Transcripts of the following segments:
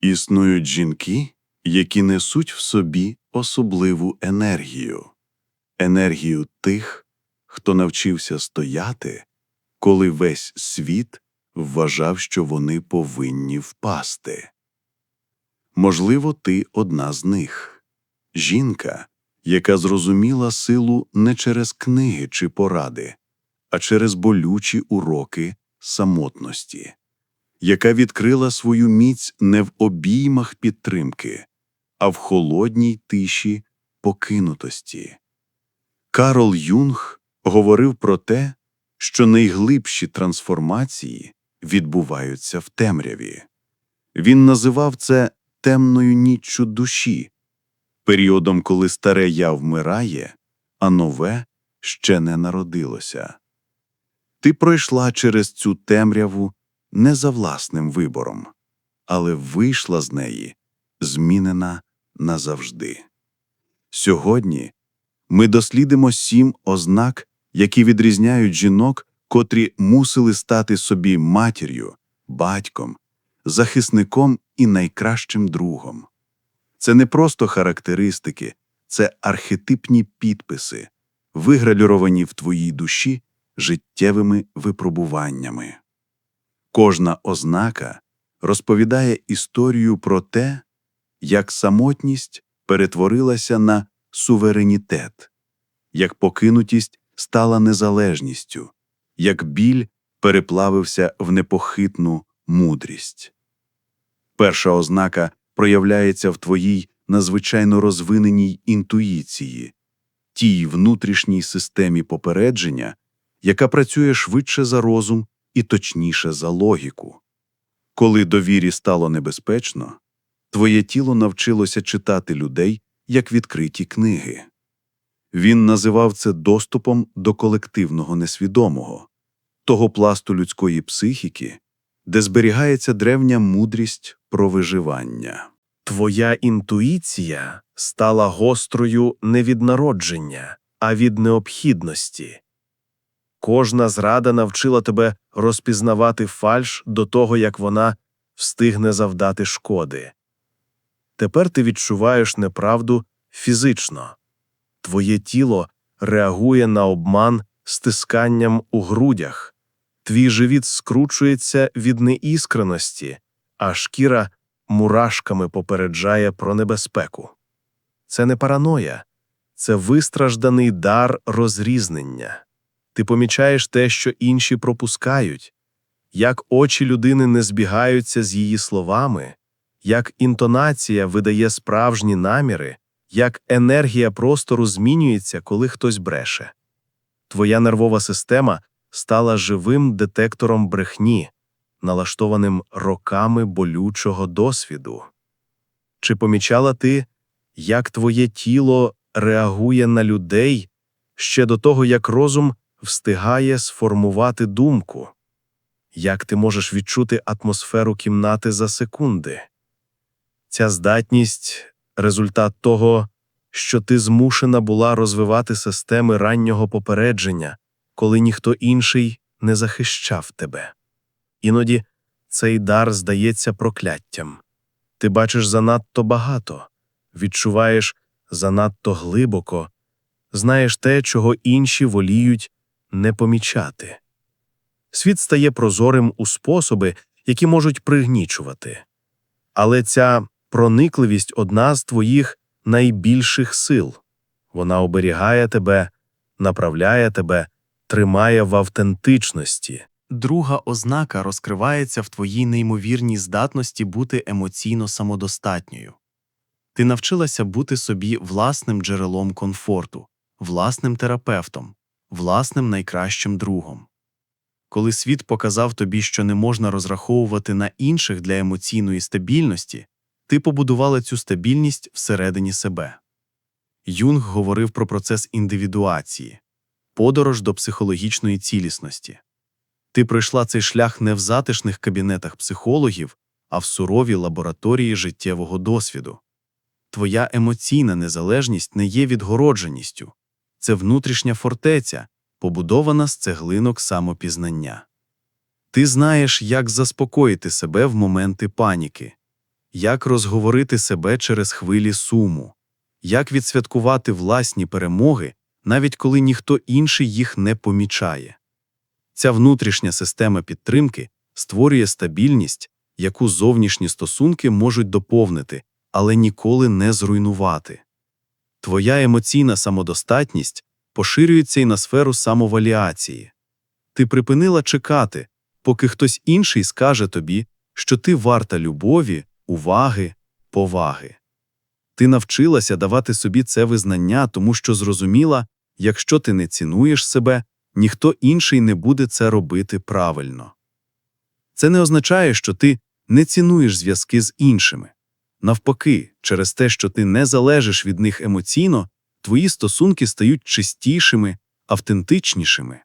Існують жінки, які несуть в собі особливу енергію, енергію тих, хто навчився стояти, коли весь світ вважав, що вони повинні впасти. Можливо, ти одна з них. Жінка, яка зрозуміла силу не через книги чи поради, а через болючі уроки самотності, яка відкрила свою міць не в обіймах підтримки, а в холодній тиші покинутості. Карл Юнг говорив про те, що найглибші трансформації відбуваються в темряві. Він називав це темною ніччю душі, періодом, коли старе я вмирає, а нове ще не народилося. Ти пройшла через цю темряву не за власним вибором, але вийшла з неї, змінена назавжди. Сьогодні ми дослідимо сім ознак, які відрізняють жінок, котрі мусили стати собі матір'ю, батьком, захисником і найкращим другом. Це не просто характеристики, це архетипні підписи, вигравіровані в твоїй душі життєвими випробуваннями. Кожна ознака розповідає історію про те, як самотність перетворилася на суверенітет, як покинутість стала незалежністю, як біль переплавився в непохитну мудрість. Перша ознака проявляється в твоїй надзвичайно розвиненій інтуїції, тій внутрішній системі попередження, яка працює швидше за розум і точніше за логіку. Коли довірі стало небезпечно, твоє тіло навчилося читати людей як відкриті книги. Він називав це доступом до колективного несвідомого, того пласту людської психіки, де зберігається древня мудрість про виживання. Твоя інтуїція стала гострою не від народження, а від необхідності. Кожна зрада навчила тебе розпізнавати фальш до того, як вона встигне завдати шкоди. Тепер ти відчуваєш неправду фізично. Твоє тіло реагує на обман стисканням у грудях, твій живіт скручується від неіскреності, а шкіра мурашками попереджає про небезпеку. Це не параноя, це вистражданий дар розрізнення. Ти помічаєш те, що інші пропускають, як очі людини не збігаються з її словами, як інтонація видає справжні наміри, як енергія простору змінюється, коли хтось бреше. Твоя нервова система стала живим детектором брехні, налаштованим роками болючого досвіду. Чи помічала ти, як твоє тіло реагує на людей ще до того, як розум встигає сформувати думку? Як ти можеш відчути атмосферу кімнати за секунди? Ця здатність результат того, що ти змушена була розвивати системи раннього попередження, коли ніхто інший не захищав тебе. Іноді цей дар здається прокляттям. Ти бачиш занадто багато, відчуваєш занадто глибоко, знаєш те, чого інші воліють не помічати. Світ стає прозорим у способи, які можуть пригнічувати. Але ця проникливість одна з твоїх найбільших сил. Вона оберігає тебе, направляє тебе, тримає в автентичності. Друга ознака розкривається в твоїй неймовірній здатності бути емоційно самодостатньою. Ти навчилася бути собі власним джерелом комфорту, власним терапевтом, власним найкращим другом. Коли світ показав тобі, що не можна розраховувати на інших для емоційної стабільності, ти побудувала цю стабільність всередині себе. Юнг говорив про процес індивідуації, подорож до психологічної цілісності. Ти пройшла цей шлях не в затишних кабінетах психологів, а в суровій лабораторії життєвого досвіду. Твоя емоційна незалежність не є відгородженістю, це внутрішня фортеця, побудована з цеглинок самопізнання. Ти знаєш, як заспокоїти себе в моменти паніки, як розговорити себе через хвилі суму, як відсвяткувати власні перемоги, навіть коли ніхто інший їх не помічає. Ця внутрішня система підтримки створює стабільність, яку зовнішні стосунки можуть доповнити, але ніколи не зруйнувати. Твоя емоційна самодостатність поширюється й на сферу самоваліації. Ти припинила чекати, поки хтось інший скаже тобі, що ти варта любові, уваги, поваги. Ти навчилася давати собі це визнання, тому що зрозуміла, якщо ти не цінуєш себе, ніхто інший не буде це робити правильно. Це не означає, що ти не цінуєш зв'язки з іншими. Навпаки, через те, що ти не залежиш від них емоційно, твої стосунки стають чистішими, автентичнішими.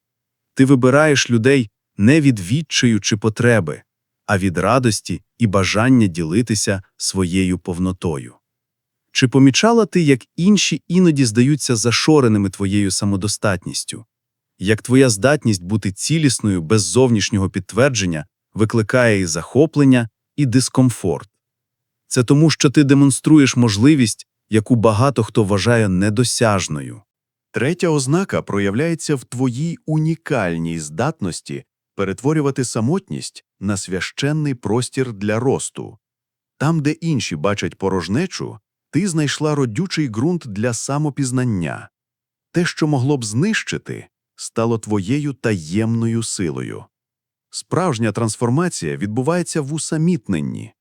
Ти вибираєш людей не від відчаю чи потреби, а від радості і бажання ділитися своєю повнотою. Чи помічала ти, як інші іноді здаються зашореними твоєю самодостатністю? Як твоя здатність бути цілісною без зовнішнього підтвердження викликає і захоплення, і дискомфорт? Це тому, що ти демонструєш можливість, яку багато хто вважає недосяжною. Третя ознака проявляється в твоїй унікальній здатності перетворювати самотність на священний простір для росту. Там, де інші бачать порожнечу, ти знайшла родючий ґрунт для самопізнання. Те, що могло б знищити, стало твоєю таємною силою. Справжня трансформація відбувається в усамітненні.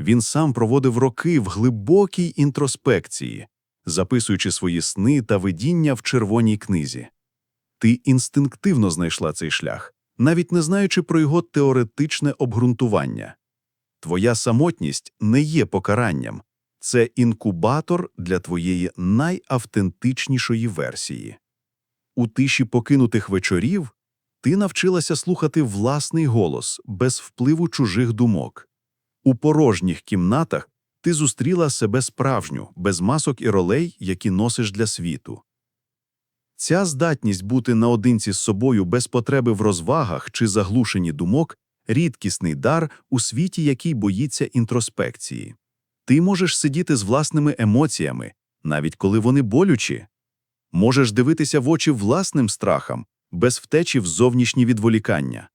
Він сам проводив роки в глибокій інтроспекції, записуючи свої сни та видіння в червоній книзі. Ти інстинктивно знайшла цей шлях, навіть не знаючи про його теоретичне обґрунтування. Твоя самотність не є покаранням, це інкубатор для твоєї найавтентичнішої версії. У тиші покинутих вечорів ти навчилася слухати власний голос без впливу чужих думок. У порожніх кімнатах ти зустріла себе справжню, без масок і ролей, які носиш для світу. Ця здатність бути наодинці з собою без потреби в розвагах чи заглушенні думок рідкісний дар у світі, який боїться інтроспекції. Ти можеш сидіти з власними емоціями, навіть коли вони болючі. Можеш дивитися в очі власним страхам, без втечі в зовнішні відволікання.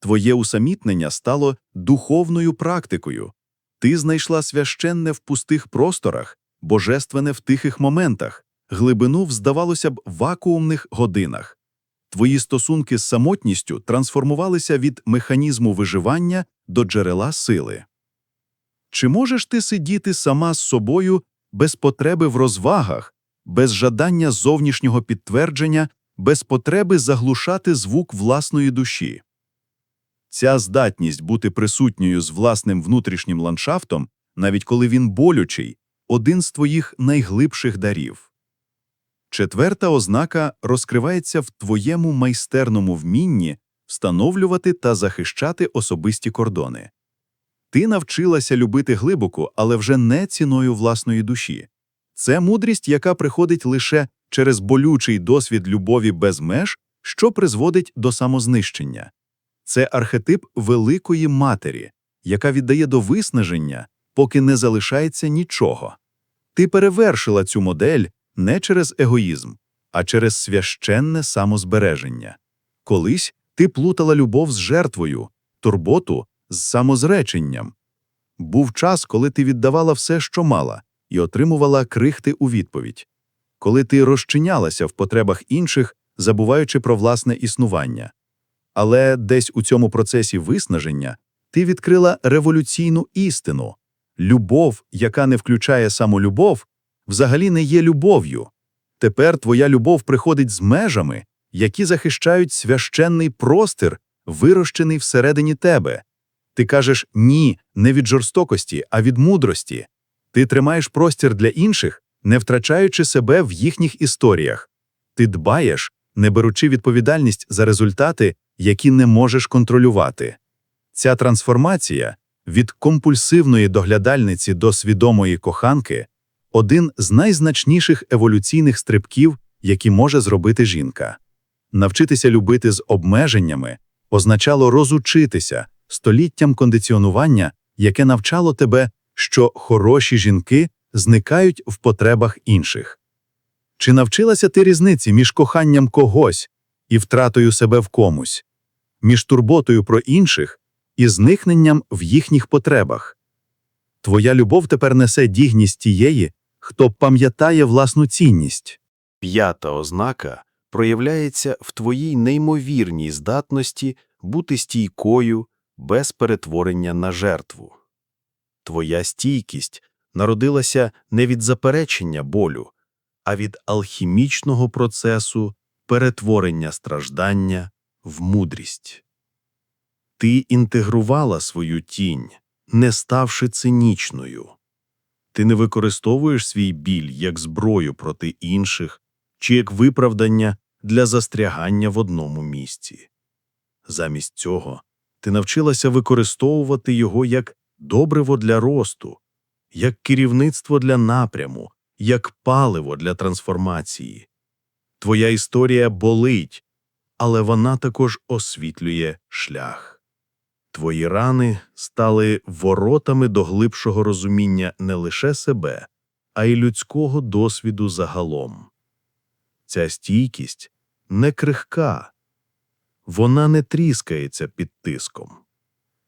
Твоє усамітнення стало духовною практикою. Ти знайшла священне в пустих просторах, божественне в тихих моментах, глибину в, здавалося б, вакуумних годинах. Твої стосунки з самотністю трансформувалися від механізму виживання до джерела сили. Чи можеш ти сидіти сама з собою без потреби в розвагах, без жадання зовнішнього підтвердження, без потреби заглушати звук власної душі? Ця здатність бути присутньою з власним внутрішнім ландшафтом, навіть коли він болючий, один з твоїх найглибших дарів. Четверта ознака розкривається в твоєму майстерному вмінні встановлювати та захищати особисті кордони. Ти навчилася любити глибоко, але вже не ціною власної душі. Це мудрість, яка приходить лише через болючий досвід любові без меж, що призводить до самознищення. Це архетип великої матері, яка віддає до виснаження, поки не залишається нічого. Ти перевершила цю модель не через егоїзм, а через священне самозбереження. Колись ти плутала любов з жертвою, турботу з самозреченням. Був час, коли ти віддавала все, що мала, і отримувала крихти у відповідь, коли ти розчинялася в потребах інших, забуваючи про власне існування. Але десь у цьому процесі виснаження ти відкрила революційну істину любов, яка не включає самолюбов, взагалі не є любов'ю. Тепер твоя любов приходить з межами, які захищають священний простір, вирощений всередині тебе. Ти кажеш ні, не від жорстокості, а від мудрості. Ти тримаєш простір для інших, не втрачаючи себе в їхніх історіях. Ти дбаєш, не беручи відповідальність за результати, які не можеш контролювати. Ця трансформація від компульсивної доглядальниці до свідомої коханки один з найзначніших еволюційних стрибків, які може зробити жінка. Навчитися любити з обмеженнями означало розучитися століттям кондиціонування, яке навчало тебе, що хороші жінки зникають в потребах інших? Чи навчилася ти різниці між коханням когось і втратою себе в комусь, між турботою про інших і зникненням в їхніх потребах? Твоя любов тепер несе дігність тієї, хто пам'ятає власну цінність. П'ята ознака проявляється в твоїй неймовірній здатності бути стійкою без перетворення на жертву. Твоя стійкість народилася не від заперечення болю, а від алхімічного процесу перетворення страждання в мудрість. Ти інтегрувала свою тінь, не ставши цинічною. Ти не використовуєш свій біль як зброю проти інших чи як виправдання для застрягання в одному місці. Замість цього ти навчилася використовувати його як добриво для росту, як керівництво для напряму, як паливо для трансформації. Твоя історія болить, але вона також освітлює шлях. Твої рани стали воротами до глибшого розуміння не лише себе, а й людського досвіду загалом. Ця стійкість не крихка, вона не тріскається під тиском.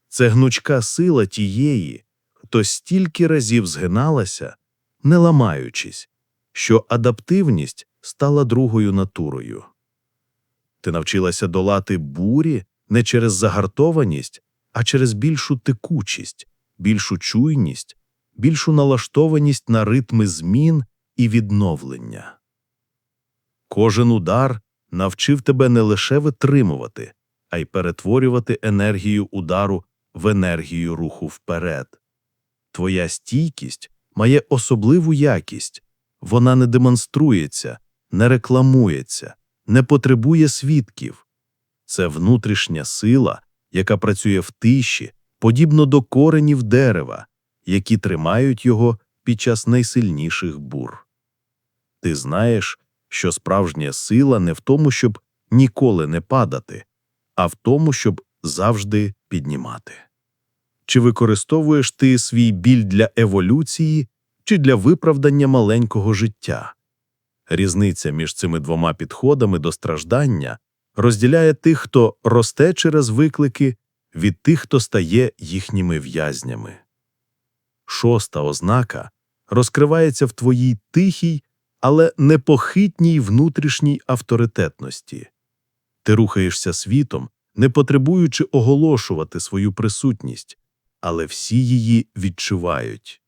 Це гнучка сила тієї, хто стільки разів згиналася, не ламаючись, що адаптивність стала другою натурою. Ти навчилася долати бурі не через загартованість, а через більшу текучість, більшу чуйність, більшу налаштованість на ритми змін і відновлення. Кожен удар навчив тебе не лише витримувати, а й перетворювати енергію удару в енергію руху вперед. Твоя стійкість має особливу якість, вона не демонструється, не рекламується, не потребує свідків. Це внутрішня сила, яка працює в тиші, подібно до коренів дерева, які тримають його під час найсильніших бур. Ти знаєш, що справжня сила не в тому, щоб ніколи не падати, а в тому, щоб завжди піднімати. Чи використовуєш ти свій біль для еволюції, чи для виправдання маленького життя? Різниця між цими двома підходами до страждання розділяє тих, хто росте через виклики, від тих, хто стає їхніми в'язнями. Шоста ознака розкривається в твоїй тихій, але непохитній внутрішній авторитетності. Ти рухаєшся світом, не потребуючи оголошувати свою присутність, але всі її відчувають.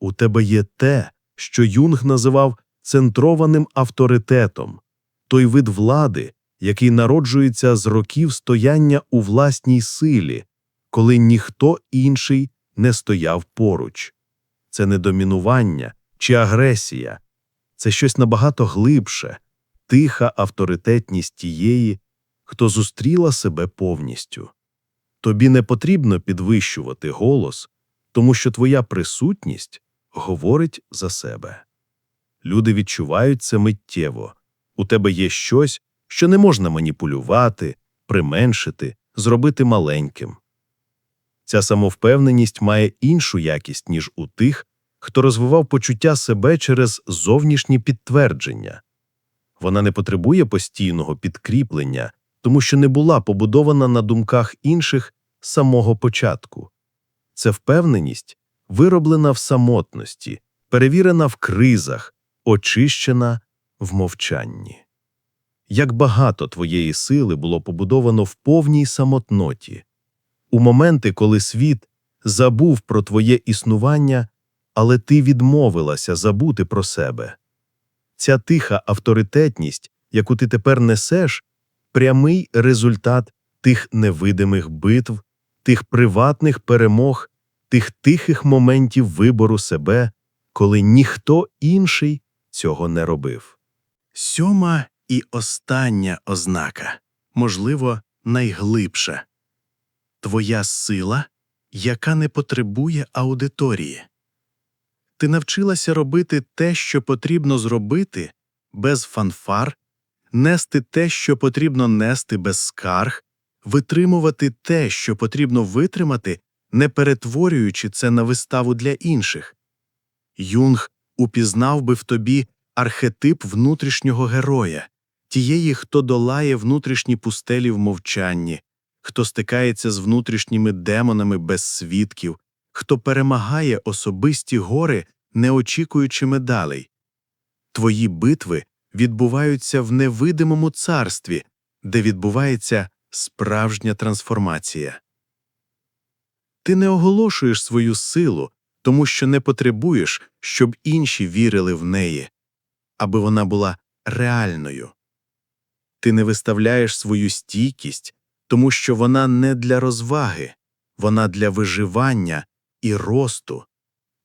У тебе є те, що Юнг називав центрованим авторитетом, той вид влади, який народжується з років стояння у власній силі, коли ніхто інший не стояв поруч. Це не домінування чи агресія, це щось набагато глибше, тиха авторитетність тієї, хто зустріла себе повністю. Тобі не потрібно підвищувати голос, тому що твоя присутність говорить за себе. Люди відчувають це миттєво. У тебе є щось, що не можна маніпулювати, применшити, зробити маленьким. Ця самовпевненість має іншу якість, ніж у тих, хто розвивав почуття себе через зовнішні підтвердження. Вона не потребує постійного підкріплення, тому що не була побудована на думках інших з самого початку. Це впевненість вироблена в самотності, перевірена в кризах, очищена в мовчанні. Як багато твоєї сили було побудовано в повній самотноті, у моменти, коли світ забув про твоє існування, але ти відмовилася забути про себе. Ця тиха авторитетність, яку ти тепер несеш, прямий результат тих невидимих битв, тих приватних перемог, тих тихих моментів вибору себе, коли ніхто інший цього не робив. Сьома і остання ознака, можливо, найглибша твоя сила, яка не потребує аудиторії. Ти навчилася робити те, що потрібно зробити, без фанфар, нести те, що потрібно нести без скарг, витримувати те, що потрібно витримати, не перетворюючи це на виставу для інших. Юнг упізнав би в тобі архетип внутрішнього героя, тієї, хто долає внутрішні пустелі в мовчанні, хто стикається з внутрішніми демонами без свідків, хто перемагає особисті гори, не очікуючи медалей. Твої битви відбуваються в невидимому царстві, де відбувається справжня трансформація. Ти не оголошуєш свою силу, тому що не потребуєш, щоб інші вірили в неї, аби вона була реальною. Ти не виставляєш свою стійкість, тому що вона не для розваги, вона для виживання і росту.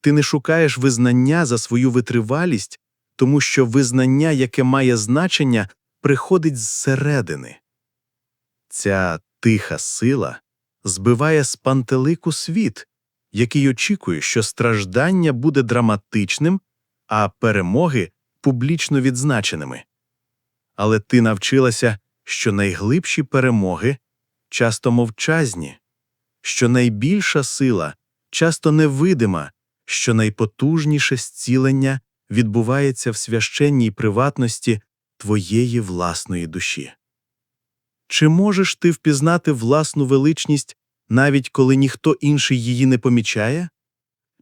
Ти не шукаєш визнання за свою витривалість, тому що визнання, яке має значення, приходить зсередини. Ця тиха сила збиває з пантелику світ, який очікує, що страждання буде драматичним, а перемоги публічно відзначеними. Але ти навчилася, що найглибші перемоги часто мовчазні, що найбільша сила часто невидима, що найпотужніше зцілення відбувається в священній приватності твоєї власної душі. Чи можеш ти впізнати власну величність, навіть коли ніхто інший її не помічає?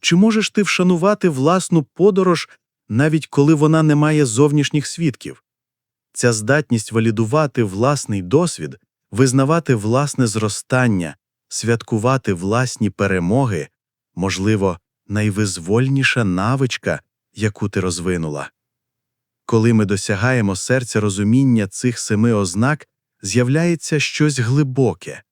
Чи можеш ти вшанувати власну подорож, навіть коли вона не має зовнішніх свідків? Ця здатність валідувати власний досвід, визнавати власне зростання, святкувати власні перемоги, можливо, найвизвольніша навичка, яку ти розвинула. Коли ми досягаємо серця розуміння цих семи ознак, з'являється щось глибоке.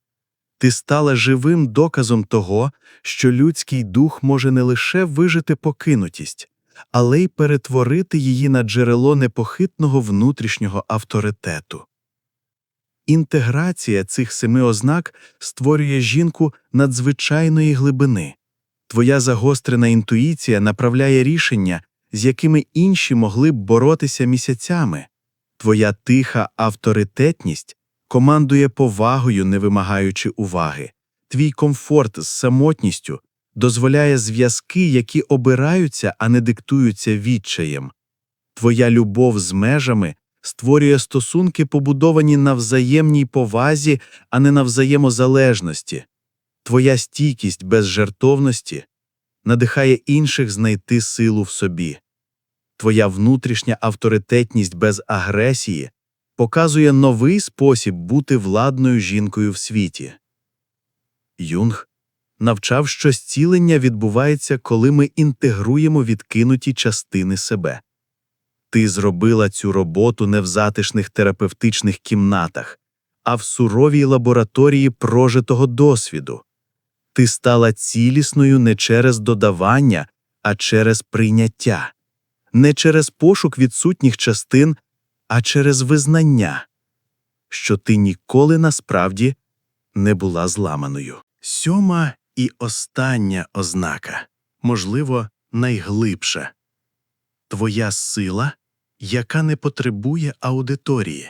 Ти стала живим доказом того, що людський дух може не лише вижити покинутість, але й перетворити її на джерело непохитного внутрішнього авторитету. Інтеграція цих семи ознак створює жінку надзвичайної глибини. Твоя загострена інтуїція направляє рішення, з якими інші могли б боротися місяцями. Твоя тиха авторитетність командує повагою, не вимагаючи уваги. Твій комфорт з самотністю дозволяє зв'язки, які обираються, а не диктуються відчаєм. Твоя любов з межами створює стосунки, побудовані на взаємній повазі, а не на взаємозалежності. Твоя стійкість без жертовності надихає інших знайти силу в собі. Твоя внутрішня авторитетність без агресії показує новий спосіб бути владною жінкою в світі. Юнг навчав, що зцілення відбувається, коли ми інтегруємо відкинуті частини себе. Ти зробила цю роботу не в затишних терапевтичних кімнатах, а в суровій лабораторії прожитого досвіду. Ти стала цілісною не через додавання, а через прийняття, не через пошук відсутніх частин, а через визнання, що ти ніколи насправді не була зламаною. Сьома і остання ознака, можливо, найглибша твоя сила, яка не потребує аудиторії.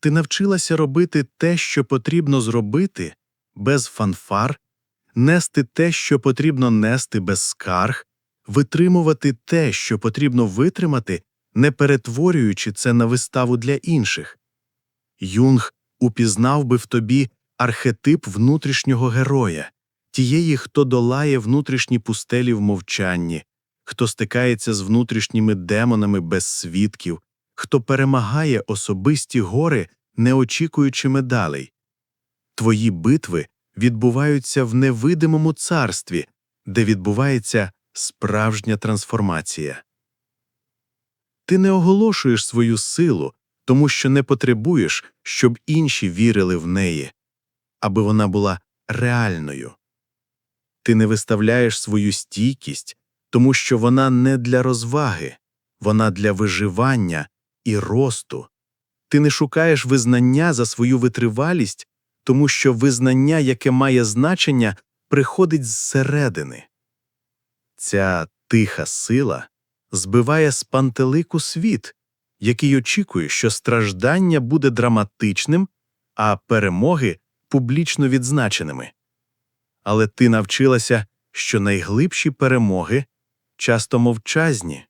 Ти навчилася робити те, що потрібно зробити, без фанфар, нести те, що потрібно нести без скарг, витримувати те, що потрібно витримати, не перетворюючи це на виставу для інших. Юнг упізнав би в тобі архетип внутрішнього героя, тієї, хто долає внутрішні пустелі в мовчанні, хто стикається з внутрішніми демонами без свідків, хто перемагає особисті гори, не очікуючи медалей. Твої битви відбуваються в невидимому царстві, де відбувається справжня трансформація. Ти не оголошуєш свою силу, тому що не потребуєш, щоб інші вірили в неї, аби вона була реальною. Ти не виставляєш свою стійкість, тому що вона не для розваги, вона для виживання і росту. Ти не шукаєш визнання за свою витривалість, тому що визнання, яке має значення, приходить зсередини. Ця тиха сила збиває з пантелику світ, який очікує, що страждання буде драматичним, а перемоги публічно відзначеними. Але ти навчилася, що найглибші перемоги часто мовчазні,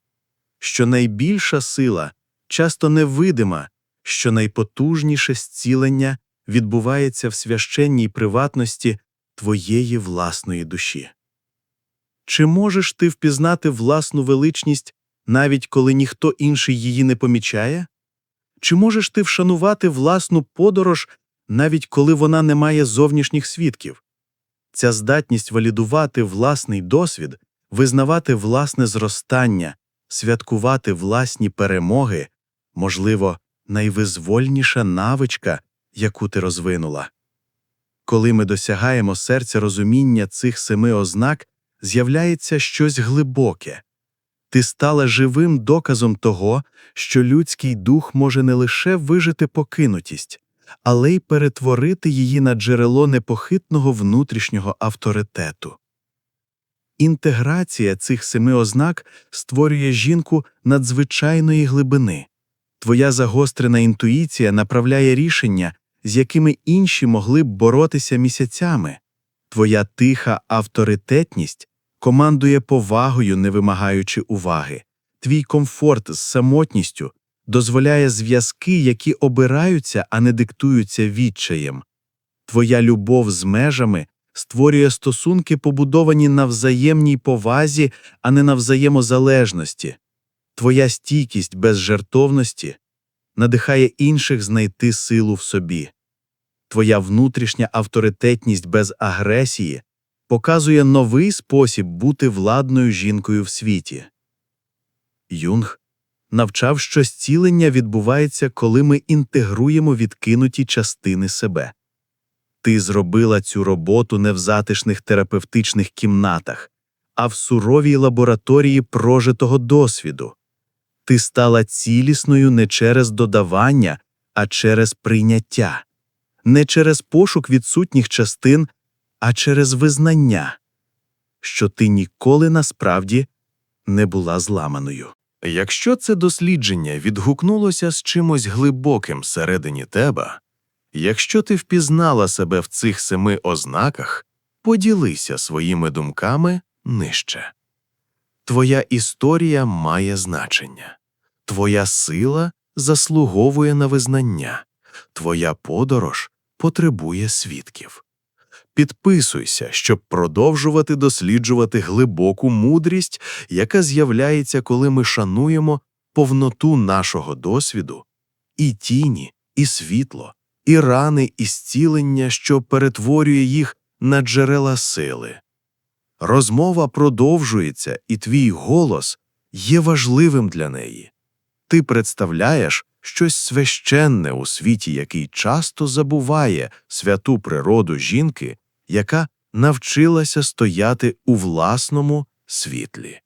що найбільша сила часто невидима, що найпотужніше зцілення відбувається в священній приватності твоєї власної душі. Чи можеш ти впізнати власну величність, навіть коли ніхто інший її не помічає? Чи можеш ти вшанувати власну подорож, навіть коли вона не має зовнішніх свідків? Ця здатність валідувати власний досвід, визнавати власне зростання, святкувати власні перемоги, можливо, найвизвольніша навичка, яку ти розвинула. Коли ми досягаємо серця розуміння цих семи ознак, з'являється щось глибоке. Ти стала живим доказом того, що людський дух може не лише вижити покинутість, але й перетворити її на джерело непохитного внутрішнього авторитету. Інтеграція цих семи ознак створює жінку надзвичайної глибини. Твоя загострена інтуїція направляє рішення, з якими інші могли б боротися місяцями. Твоя тиха авторитетність командує повагою, не вимагаючи уваги. Твій комфорт з самотністю дозволяє зв'язки, які обираються, а не диктуються відчаєм. Твоя любов з межами створює стосунки, побудовані на взаємній повазі, а не на взаємозалежності. Твоя стійкість без жертовності надихає інших знайти силу в собі. Твоя внутрішня авторитетність без агресії показує новий спосіб бути владною жінкою в світі. Юнг навчав, що зцілення відбувається, коли ми інтегруємо відкинуті частини себе. Ти зробила цю роботу не в затишних терапевтичних кімнатах, а в суровій лабораторії прожитого досвіду. Ти стала цілісною не через додавання, а через прийняття, не через пошук відсутніх частин, а через визнання, що ти ніколи насправді не була зламаною. Якщо це дослідження відгукнулося з чимось глибоким всередині тебе, якщо ти впізнала себе в цих семи ознаках, поділися своїми думками нижче. Твоя історія має значення, твоя сила заслуговує на визнання, твоя подорож потребує свідків. Підписуйся, щоб продовжувати досліджувати глибоку мудрість, яка з'являється, коли ми шануємо повноту нашого досвіду, і тіні, і світло, і рани, і зцілення, що перетворює їх на джерела сили. Розмова продовжується, і твій голос є важливим для неї. Ти представляєш щось священне у світі, який часто забуває святу природу жінки, яка навчилася стояти у власному світлі.